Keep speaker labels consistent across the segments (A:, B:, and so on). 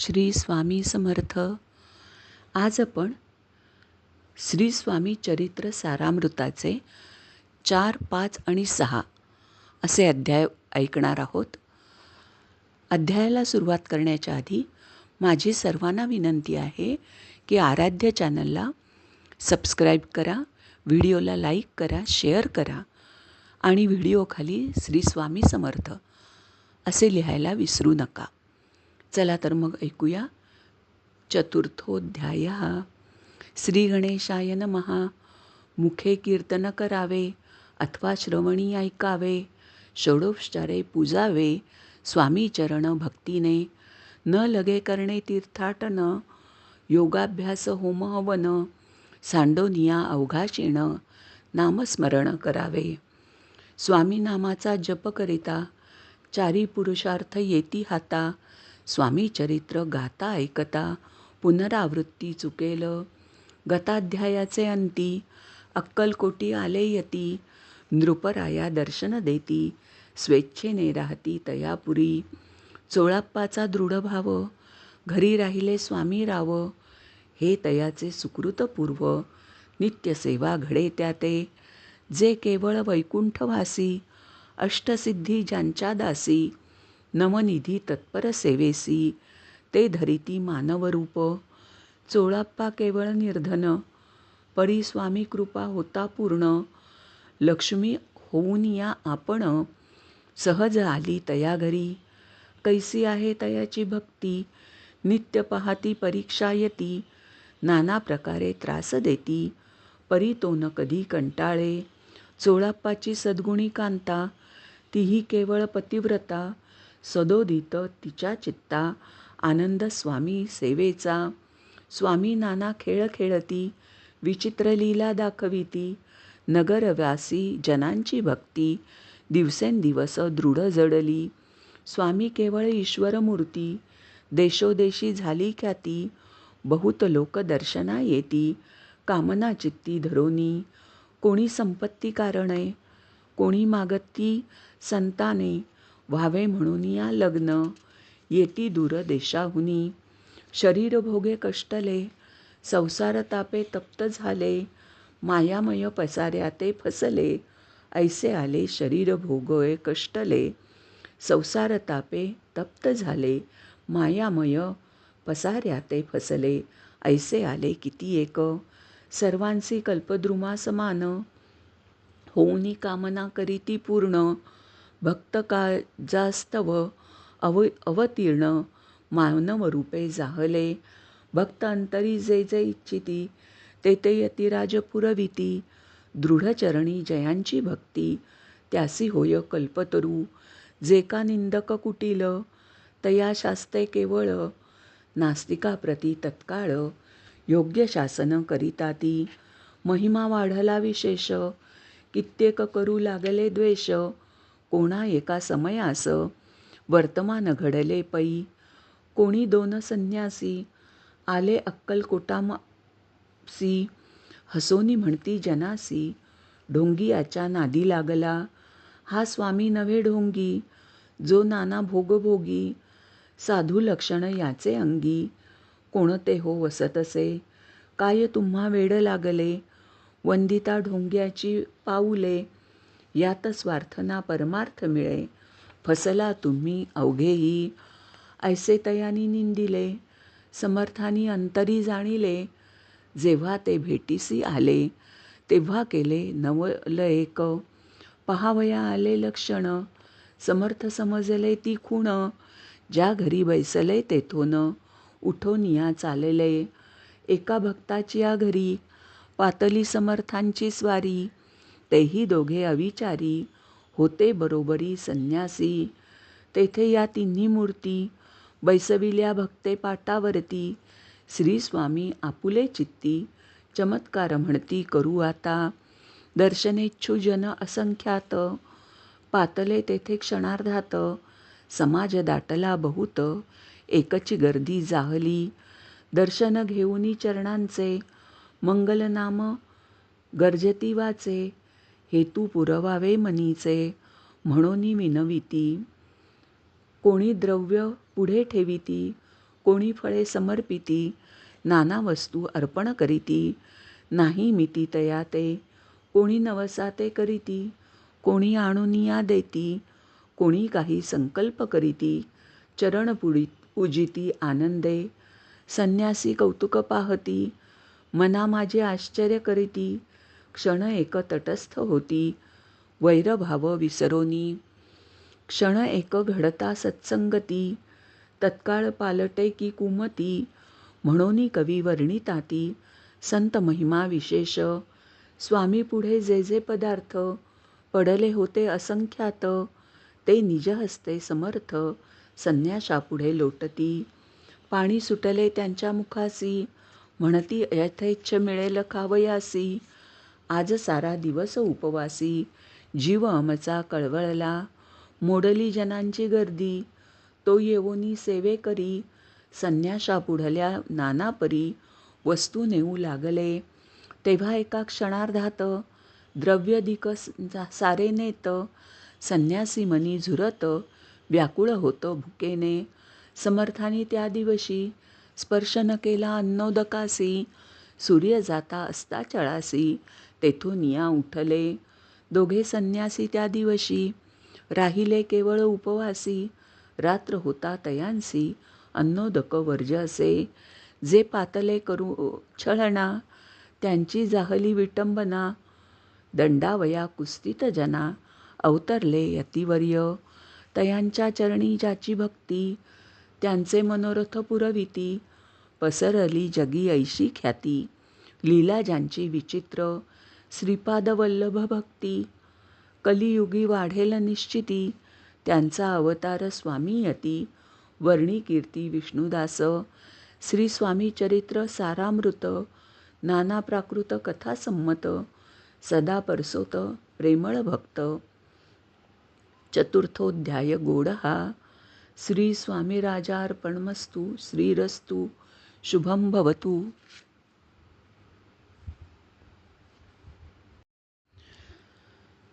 A: श्री स्वामी समर्थ. आज आपण श्री स्वामी चरित्र सारामृताचे चार पाच आणि सहा असे अध्याय ऐकणार आहोत. अध्यायाला सुरुवात करण्याच्या आधी माझी सर्वांना विनंती आहे की आराध्य चॅनलला सबस्क्राईब करा व्हिडिओला लाईक करा शेअर करा आणि व्हिडिओखाली श्री स्वामी समर्थ असे लिहायला विसरू नका. चला तर मग ऐकूया. चतुर्थोध्याय. श्री गणेशाय नमहा मुखे कीर्तन करावे अथवा श्रवणी ऐकावे षोडोपचारे पूजावे स्वामी चरण भक्तीने न लगे करणे तीर्थाटन योगाभ्यास होम हवन सांडोनिया अवघाशीण नामस्मरण करावे. स्वामी नामाचा जप करिता चारी पुरुषार्थ येती हाता स्वामी चरित्र गाता ऐकता पुनरावृत्ती चुकेल. गताध्यायाचे अंती अक्कलकोटी आले यती नृपराया दर्शन देती स्वेच्छेने राहती तयापुरी. चोळाप्पाचा दृढभाव घरी राहिले स्वामी राव हे तयाचे सुकृतपूर्व नित्यसेवा घडे त्या ते जे केवळ वैकुंठवासी अष्टसिद्धी ज्यांच्या दासी नवनिधी तत्पर सेवेसी ते धरिती मानवरूप. चोळाप्पा केवळ निर्धन परी स्वामी कृपा होता पूर्ण. लक्ष्मी होऊन या आपण सहज आली तया घरी. कैसी आहे तयाची भक्ती नित्य पाहती परीक्षा येती. नाना प्रकारे त्रास देती परी तो न कधी कंटाळे. चोळाप्पाची सद्गुणी कांता तीही केवळ पतिव्रता. सदोदित तिच्या चित्ता आनंद स्वामी सेवेचा. स्वामी नाना खेळ खेळती विचित्र लीला दाखविती नगरव्यासी जनांची भक्ती दिवसेंदिवस दृढ जडली. स्वामी केवळ ईश्वरमूर्ती देशोदेशी झाली ख्याती बहुत लोक दर्शना येती कामना चित्ती धरोनी. कोणी संपत्ती कारणे कोणी मागती संताने व्हावे म्हणून या लग्न. येती दूर देशाहुनी. शरीर भोगे कष्टले. संसार तापे तप्त झाले. मायामय पसाऱ्या ते फसले. ऐसे आले शरीर भोगोय कष्टले. संसार तापे तप्त झाले. मायामय पसाऱ्या ते फसले. ऐसे आले किती एक. सर्वांसी कल्पद्रुमा समान होऊनी कामना करीती पूर्ण. भक्त काजास्तव अव अवतीर्ण मानवरूपे जाहले. भक्त अंतरी जे जे इच्छिती ते ते यतिराज पुरविती दृढचरणी जयांची भक्ती त्यासी होय कल्पतरू. जे का निंदक कुटील तया शास्ते केवळ. नास्तिकाप्रती तत्काळ योग्य शासन करिता ती महिमा वाढला विशेष कित्येक करू लागले द्वेष. कोणा एका समयास वर्तमान घडले पै कोणी दोन संन्यासी आले अक्कलकोटामसी हसोनी म्हणती जनासी ढोंगियाच्या नादी लागला. हा स्वामी नव्हे ढोंगी जो नाना भोगभोगी साधू लक्षण याचे अंगी. कोणते हो वसतसे काय तुम्हा वेड लागले? वंदिता ढोंग्याची पाऊले यात स्वार्थना परमार्थ मिळे. फसला तुम्ही अवघेही. ऐसे तयानी निंदिले. समर्थानी अंतरी जाणिले. जेव्हा ते भेटीसी आले तेव्हा केले नवल एक पहावया आले लक्षण. समर्थ समजले ती खूण. ज्या घरी बैसले तेथून उठून या चालले. एका भक्ताची या घरी. पातली समर्थांची स्वारी. तेही दोघे अविचारी. होते बरोबरी संन्यासी. तेथे या तिन्ही मूर्ती बैसविल्या भक्ते पाटावरती. श्री स्वामी आपुले चित्ती. चमत्कार म्हणती करू आता. दर्शनेच्छू जन असंख्यात. पातले तेथे क्षणार्धात. समाज दाटला बहुत. एकची गर्दी जाहली. दर्शन घेऊनी चरणांचे. मंगलनाम गर्जती वाचे हेतू पुरवावे मनीचे म्हणून विनविती कोणी द्रव्य पुढे ठेविती कोणी फळे समर्पिती नाना वस्तू अर्पण करीती. नाही मिती तया ते कोणी नवसा ते करीती कोणी आणुनिया देती कोणी काही संकल्प करीती. चरण पुडी पूजिती आनंदे संन्यासी कौतुक पाहती मना माझे आश्चर्य करीती. क्षण एक तटस्थ होती. वैरभाव विसरोनी. क्षण एक घडता सत्संगती. तत्काळ पालटे की कुमती. म्हणून कवी वर्णिताती. संत महिमा विशेष. स्वामी पुढे जे जे पदार्थ. पडले होते असंख्यात. ते निज हस्ते समर्थ. संन्याशापुढे लोटती. पाणी सुटले त्यांच्या मुखासी. म्हणती यथेच्छ मिळेल खावयासी. आज सारा दिवस उपवासी. जीव अमचा कळवळला. मोडली जनांची गर्दी. तो येवोनी सेवे करी. संन्याशा पुढल्या नाना परी वस्तू नेऊ लागले. तेव्हा एका क्षणार्धात द्रव्यधिक सारे नेत. संन्यासी मनी झुरत. व्याकुळ होतं भुकेने. समर्थानी त्या दिवशी स्पर्श न केला अन्नोदकासी. सूर्य जाता असता चळासी तेथून या उठले. दोघे संन्यासी त्या दिवशी. राहिले केवळ उपवासी. रात्र होता तयांसी. अन्नोदक वर्ज असे. जे पातले करू छळणा. त्यांची जाहली विटंबना. दंडावया कुस्तीत जना. अवतरले यतिवर्य. तयांच्या चरणी ज्याची भक्ती. त्यांचे मनोरथ पुरविती. पसरली जगी ऐशी ख्याती. लीला ज्यांची विचित्र. श्रीपादवल्लभ भक्ती कलियुगी वाढेल निश्चिती त्यांचा अवतार स्वामी यती. वर्णी कीर्ती विष्णुदास श्री स्वामी चरित्र सारामृत नाना प्राकृत कथा संमत सदा परसोत प्रेमळ भक्त. चतुर्थोध्याय गोड हा श्री स्वामी श्रीरस्तु श्रीरस्तू शुभम भवतु.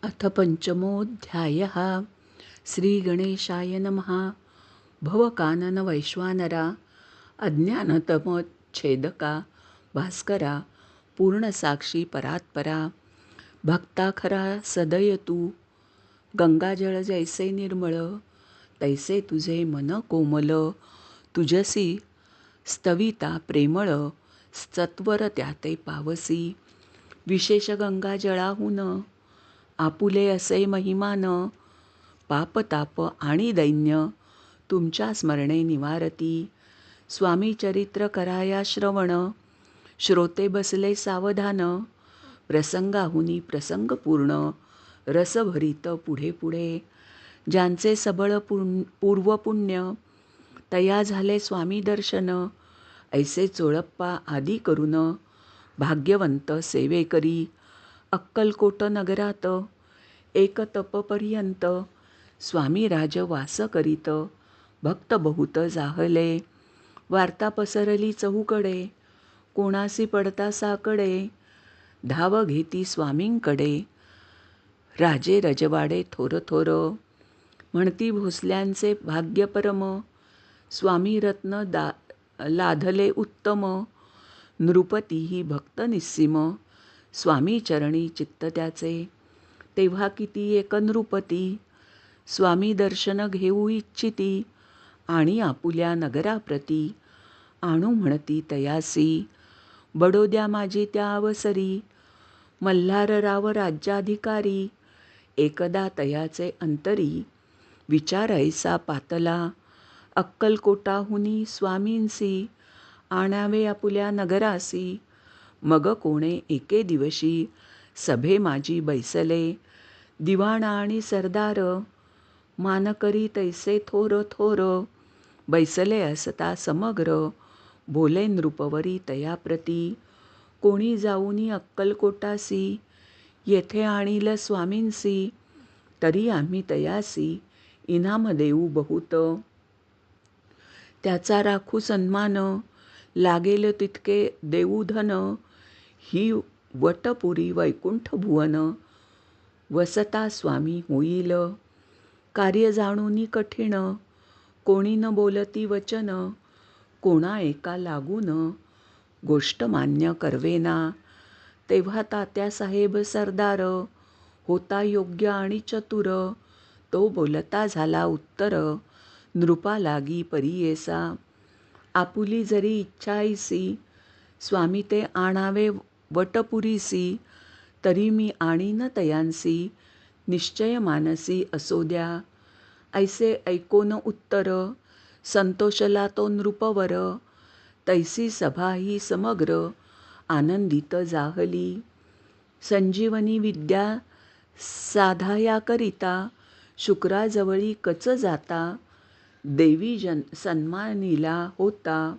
A: अथ पंचमोऽध्यायः श्रीगणेशाय नमः। भवकाननवैश्वानरा अज्ञानतमच्छेदका भास्करा पूर्णसाक्षी परात्परा भक्ताखरा सदयतू गंगाजळ जैसे निर्मळ तैसे तुझे मन कोमल तुझसी स्तविता प्रेमळ सत्वर त्याते पावसी विशेष गंगाजळाहून आपुले असे महिमान पापताप आणि दैन्य तुमच्या स्मरणे निवारती. स्वामी चरित्र कराया श्रवण श्रोते बसले सावधान प्रसंगाहुनी प्रसंग पूर्ण रसभरित पुढे पुढे. ज्यांचे सबळ पुण्य पूर्वपुण्य तया झाले स्वामी दर्शन ऐसे चोळप्पा आदी करून भाग्यवंत सेवेकरी करी. नगरात एक तपपर्यंत स्वामी राज वास करीत भक्त बहुत जाहले. वार्ता पसरली चहूकडे कोणासी पडता साकडे धाव घेती स्वामींकडे. राजे रजवाडे थोर थोर म्हणती भोसल्यांचे भाग्यपरम स्वामी रत्न दा लाधले उत्तम नृपती ही भक्त निस्सीम. स्वामी चरणी चित्त त्याचे. तेव्हा किती एक नृपती स्वामी दर्शन घेऊ इच्छिती आणि आपुल्या नगराप्रती. आणू म्हणती तयासी. बडोद्या माझी त्या अवसरी. मल्हारराव राज्याधिकारी. एकदा तयाचे अंतरी. विचारायसा पातला. अक्कलकोटाहुनी स्वामींसी. आणावे आपुल्या नगरासी. मग कोणे एके दिवशी? सभे माझी बैसले दिवाणा आणि सरदार मानकरी तैसे थोर थोर बैसले असता समग्र बोले नृपवरी तयाप्रती कोणी जाऊनी अक्कलकोटासी येथे आणील स्वामींसी तरी आम्ही तयासी इनाम देऊ बहुत. त्याचा राखू सन्मान लागेल तितके देऊधन. ही वटपुरी वैकुंठ भुवन. वसता स्वामी होईल. कार्य जाणूनी कठीण. कोणी न बोलती वचन. कोणा एका लागून. गोष्ट मान्य करवेना. तेव्हा तात्यासाहेब सरदार. होता योग्य आणि चतुर. तो बोलता झाला उत्तर. नृपा लागी परियेसा आपुली जरी इच्छाईसी स्वामी ते आणावे वटपुरीसी तरी मी आणीन तयांसी निश्चय मानसी असो द्या. ऐसे ऐकोन उत्तर संतोषला तो नृपवर तैसी सभा ही समग्र आनंदित जाहली. संजीवनी विद्या साधायाकरिता शुक्राजवळी कच जाता देवी जन सन्मानिला होता.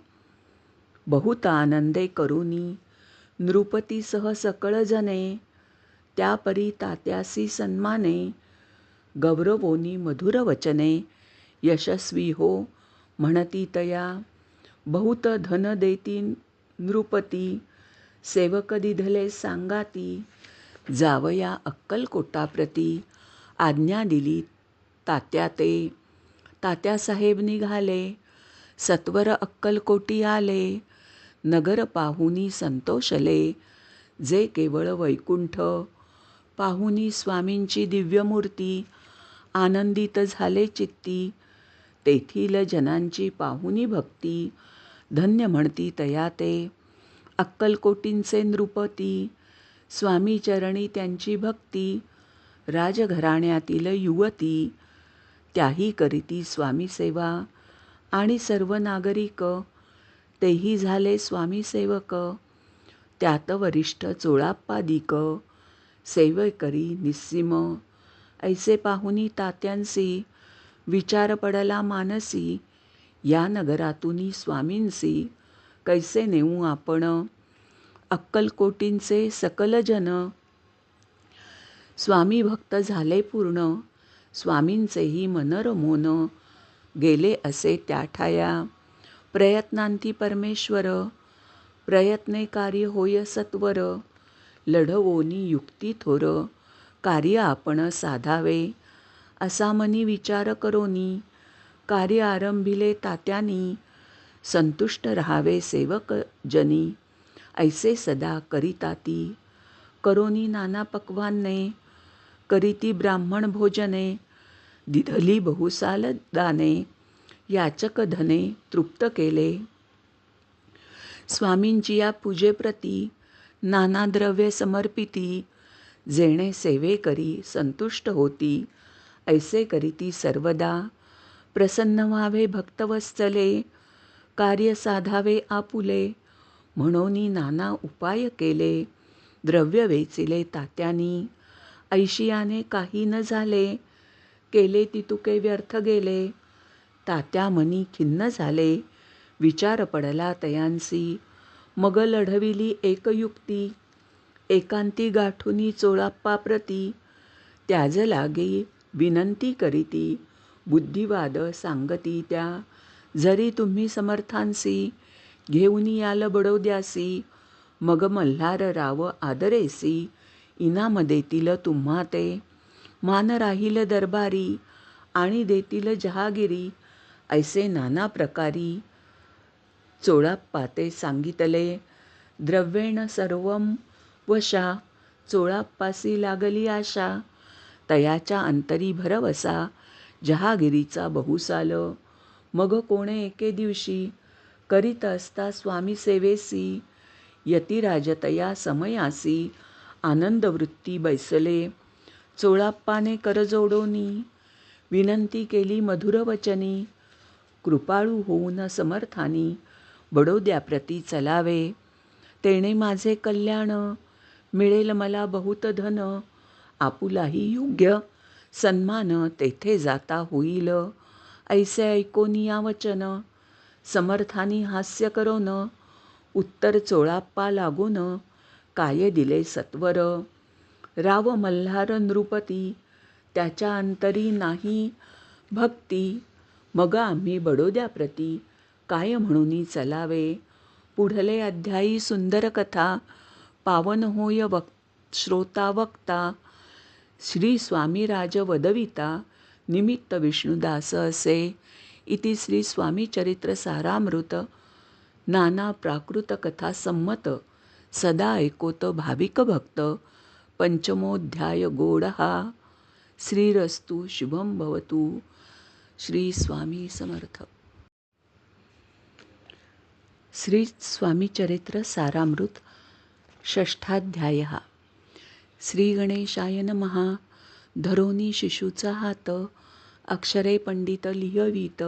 A: बहुत आनंदे करुनी. नृपतीसह सकळ जने. त्यापरी तात्यासी सन्माने. गौरवोनी मधुर वचने. यशस्वी हो म्हणती तया. बहुत धन देती नृपती. सेवक दिधले सांगाती. जावया अक्कलकोटाप्रती. आज्ञा दिली तात्या ते तात्यासाहेब निघाले सत्वर अक्कलकोटी आले नगर पाहुनी संतोषले जे केवळ वैकुंठ. पाहुनी स्वामींची दिव्यमूर्ती आनंदित झाले चित्ती. तेथील जनांची पाहुनी भक्ती धन्य म्हणती तया ते. अक्कलकोटींचे नृपती स्वामी चरणी त्यांची भक्ती राजघराण्यातील युवती त्याही करीती स्वामीसेवा आणि सर्व नागरिक तेही झाले स्वामीसेवक त्यात वरिष्ठ चोळाप्पादिक सेवेकरी निस्सिम. ऐसे पाहुनी तात्यांसी विचार पडला मानसी. या नगरातूनी स्वामींसी कैसे नेऊ आपण? अक्कलकोटींचे सकलजन. स्वामी भक्त झाले पूर्ण. स्वामींचेही मनरमोन गेले असे त्या ठाया. प्रयत्नांती परमेश्वर प्रयत्ने कार्य होय सत्वर लढवोनी युक्ती थोर कार्य आपण साधावे असा मनी विचार करोनी. कार्य आरंभिले तात्यानी संतुष्ट राहावे सेवक जनी. ऐसे सदा करिताती. करोनी नाना पक्वाने करीती ब्राह्मण भोजने दिधली बहुसाल दाने याचक धने तृप्त केले. स्वामींची या पूजेप्रती नाना द्रव्य समर्पिती जेणे सेवे करी संतुष्ट होती. ऐसे करीती सर्वदा. प्रसन्न व्हावे भक्तवत्सले कार्य साधावे आपुले. म्हणून नाना उपाय केले. द्रव्य वेचिले तात्यानी ऐशियाने काही न झाले. केले ती तुके व्यर्थ गेले. तात्या मनी खिन्न झाले. विचार पडला तयांसी. मग लढविली एकयुक्ती एकांती गाठुनी चोळाप्पा प्रती. त्याज लागे विनंती करीती. बुद्धिवाद सांगती त्या. जरी तुम्ही समर्थांसी घेऊन याल बडोद्यासी. मग मल्हार राव आदरेसी. इनाम देतील तुम्हा ते. मान राहील दरबारी आणि देतील जहागिरी ऐसे नाना प्रकारी चोळाप्पा सांगितले. द्रव्येण सर्वम वशा चोळाप्पासी लागली आशा. तयाच्या अंतरी भरवसा जहागिरीचा बहुसाल. मग कोणे एके दिवशी करीत असता स्वामी सेवेसी? यतिराजतया समयासी आनंदवृत्ती बैसले. चोळाप्पाने करजोडोनी विनंती केली मधुरवचनी कृपाळू होऊन समर्थानी बडोद्याप्रती चलावे तेणे माझे कल्याण मिळेल मला बहुत धन आपुलाही योग्य सन्मान तेथे जाता होईल. ऐसे ऐकोनिया वचन समर्थानी हास्य करोन उत्तर चोळाप्पा लागून काय दिले सत्वर? राव मल्हार नृपती त्याच्या अंतरी नाही भक्ती. मग आम्ही बडोद्याप्रती काय म्हणून चलावे? पुढले अध्यायी सुंदर कथा पावन होय वक् श्रोता वक्ता श्री स्वामीराज वदविता निमित्त विष्णुदास असे. इति श्री स्वामी चरित्र सारामृत नाना प्राकृत कथा संमत सदा ऐकोत भाविक भक्त. पंचमोध्याय गोड श्रीरस्तु शुभम भवतु। श्री स्वामी समर्थ। श्री स्वामी चरित्र सारामृत षष्ठाध्याय। श्री गणेशाय नमहा धरोनी शिशूचा हात। अक्षरे पंडित लिहवीत।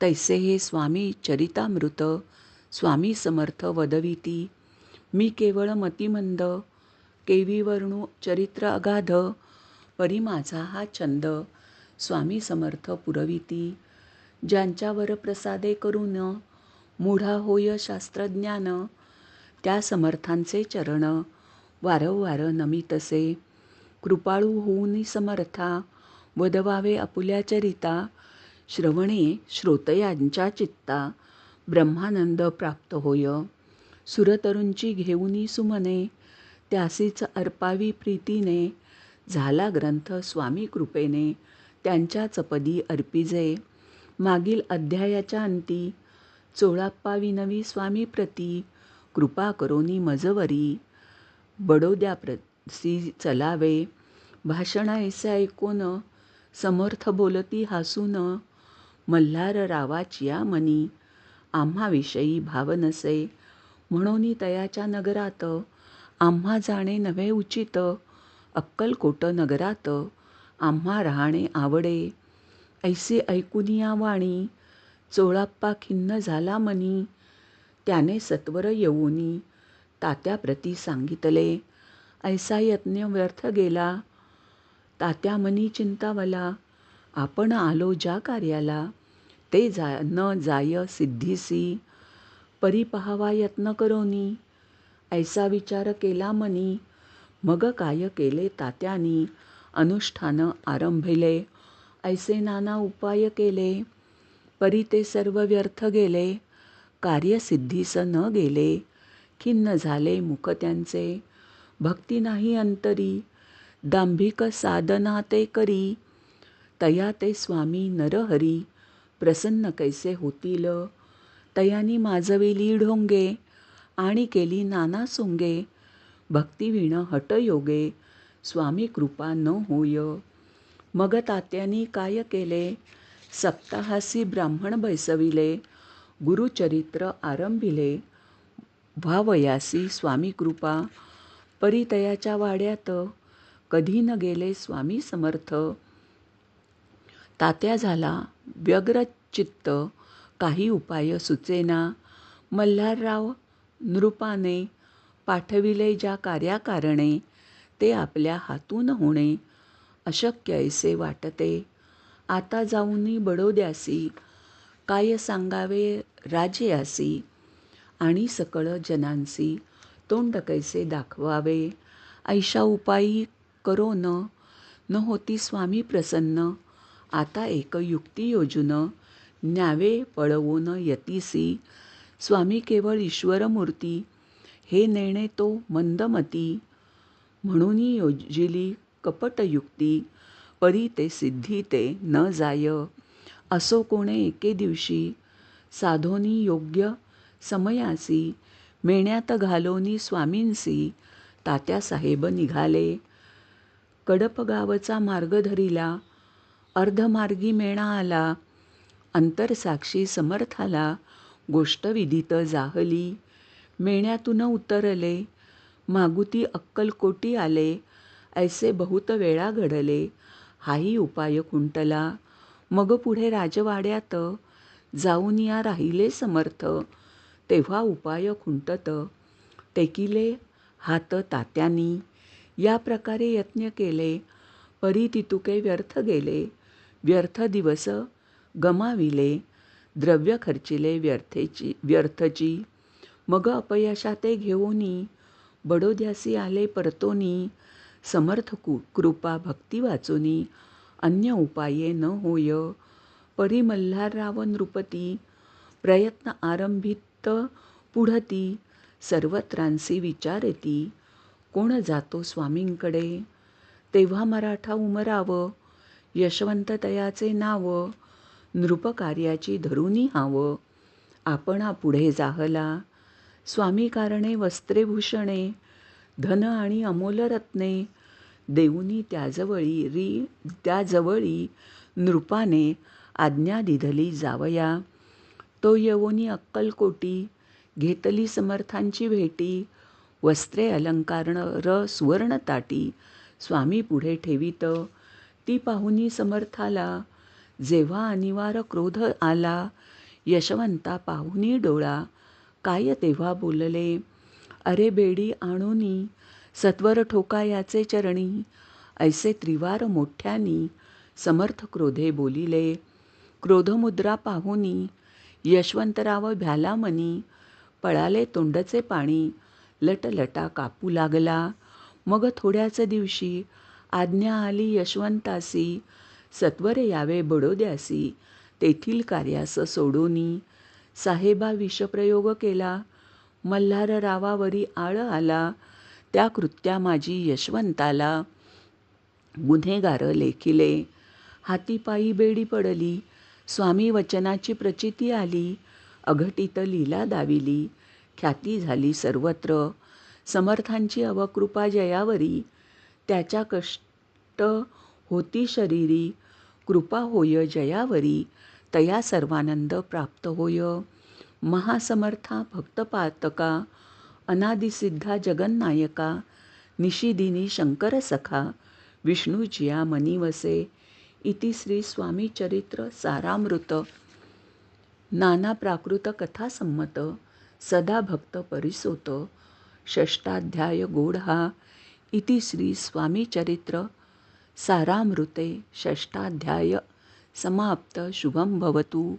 A: तैसे हे स्वामी चरितामृत। स्वामी समर्थ वदविती। मी केवळ मतिमंद। केवी वर्णू चरित्र अगाध परी माझा हा छंद. स्वामी समर्थ पुरविती ज्यांच्यावर प्रसादे करून मूढा होय शास्त्रज्ञान त्या समर्थांचे चरण वारंवार नमितसे कृपाळू होऊन समर्था वदवावे आपुल्या चरिता श्रवणे श्रोतयांच्या चित्ता ब्रह्मानंद प्राप्त होय. सुरतरुंची घेऊनी सुमने त्यासीच अर्पावी प्रीतीने झाला ग्रंथ स्वामी कृपेने त्यांच्याच पदी अर्पिजे. मागील अध्यायाच्या अंती चोळाप्पा विनवी स्वामी प्रती कृपा करोनी मजवरी बडोद्या प्रसी चलावे भाषण ऐसे ऐकून समर्थ बोलती हसून मल्हार रावाचिया मनी आम्हाविषयी भाव नसे म्हणून तयाच्या नगरात आम्हा जाणे नव्हे उचित. अक्कलकोट नगरात आम्हा राहणे आवडे. ऐसे ऐकुनिया वाणी चोळाप्पा खिन्न झाला मनी. त्याने सत्वर येऊनी तात्याप्रती सांगितले. ऐसा यत्न व्यर्थ गेला. तात्या मनी चिंतावला आपण आलो ज्या कार्याला ते जा न जाय सिद्धीसी. परी पहावा यत्न करोनी. ऐसा विचार केला मनी. मग काय केले तात्यानी? अनुष्ठानं आरंभिले. ऐसे नाना उपाय केले. परी ते सर्व व्यर्थ गेले. कार्यसिद्धीस न गेले. खिन्न झाले मुख त्यांचे. भक्ती नाही अंतरी. दांभिक साधना ते करी. तया ते स्वामी नरहरी. प्रसन्न कैसे होतील? तयानी माजविली ढोंगे. आणि केली नाना सोंगे. भक्तिविण हटयोगे स्वामी कृपा न होय. मग तात्यानी काय केले? सप्ताहासी ब्राह्मण बैसविले गुरुचरित्र आरंभिले. व्हावयासी स्वामी कृपा परितयाच्या वाड्यात. कधी न गेले स्वामी समर्थ. तात्या झाला व्यग्रचित्त काही उपाय सुचेना. मल्हारराव नृपाने पाठविले ज्या कार्याकारणे ते आपल्या हातून होणे. अशक्य ऐसे वाटते. आता जाऊनी बडोद्यासी काय सांगावे राजयासी आणि सकळ जनांसी तोंड कैसे दाखवावे? ऐशा उपायी करो न न होती स्वामी प्रसन्न. आता एक युक्ती योजून न्यावे पळवून यतीसी स्वामी केवळ ईश्वरमूर्ती. हे नेणे तो मंदमती. म्हणून योजिली कपटयुक्ती. परी ते सिद्धी ते न जाय. असो कोणे एके दिवशी. साधोनी योग्य समयासी. मेण्यात घालोनी स्वामींसी. तात्यासाहेब निघाले. कडपगावचा मार्ग धरिला. अर्धमार्गी मेणा आला. अंतरसाक्षी समर्थाला. गोष्ट विदित जाहली. मेण्यातून उतरले. मागुती अक्कलकोटी आले. ऐसे बहुत वेळा घडले. हाही उपाय कुंटला मग पुढे राजवाड्यात जाऊन या राहिले समर्थ. तेव्हा उपाय खुंटत. टेकिले हात तात्यानी. या प्रकारे यत्न केले. परी तितुके व्यर्थ गेले. व्यर्थ दिवस गमाविले. द्रव्य खर्चिले व्यर्थेची व्यर्थची. मग अपयशाते घेऊनी बडोद्यासी आले परतोनी. समर्थ कु कृपा भक्ती वाचोनी. अन्य उपाये न होय. परी मल्हारराव नृपती. प्रयत्न आरंभित पुढती. सर्वत्रांसी विचारती. कोण जातो स्वामींकडे? तेव्हा मराठा उमराव. यशवंत तयाचे नाव. नृपकार्याची धरूनी हाव. आपणा पुढे जाहला. स्वामी कारणे वस्त्रेभूषणे धन आणि अमोलरत्ने देऊनी त्याजवळी री त्याजवळी नृपाने आज्ञा दिधली जावया. तो यवोनी अक्कलकोटी घेतली समर्थांची भेटी. वस्त्रे अलंकारण र सुवर्णताटी स्वामी पुढे ठेवीत. ती पाहुनी समर्थाला जेव्हा अनिवार क्रोध आला यशवंता पाहुनी डोळा काय तेव्हा बोलले? अरे बेडी आणूनी सत्वर ठोका याचे चरणी ऐसे त्रिवार मोठ्यानी समर्थ क्रोधे बोलिले. क्रोधमुद्रा पाहुनी यशवंतराव भ्याला मनी पळाले तोंडचे पाणी लटलटा कापू लागला. मग थोड्याच दिवशी आज्ञा आली यशवंतासी सत्वरे यावे बडोद्यासी. तेथील कार्यास सोडोनी. साहेबा विषप्रयोग केला. मल्हार रावावरी आळ आला. त्या कृत्या माझी यशवंताला गुन्हेगार लेखिले. हातीपायी बेडी पडली. स्वामी वचनाची प्रचिती आली. अघटित लीला दाविली. ख्याती झाली सर्वत्र. समर्थांची अवकृपा जयावरी. त्याच्या कष्ट होती शरीरी. कृपा होय जयावरी तया सर्वानंद प्राप्त होय. महासमर्था भक्तपातका अनादिसिद्धा जगन्नायका निशिदिनी शंकर सखा विष्णूजिया मनिवसे इति श्री स्वामी चरित्र सारामृत. नाना प्राकृत कथासंमत सदा भक्त परिसोत. षष्टाध्याय गोढा इति श्री स्वामी चरित्र सारामृते षष्टाध्याय समाप्त शुभम भवतु।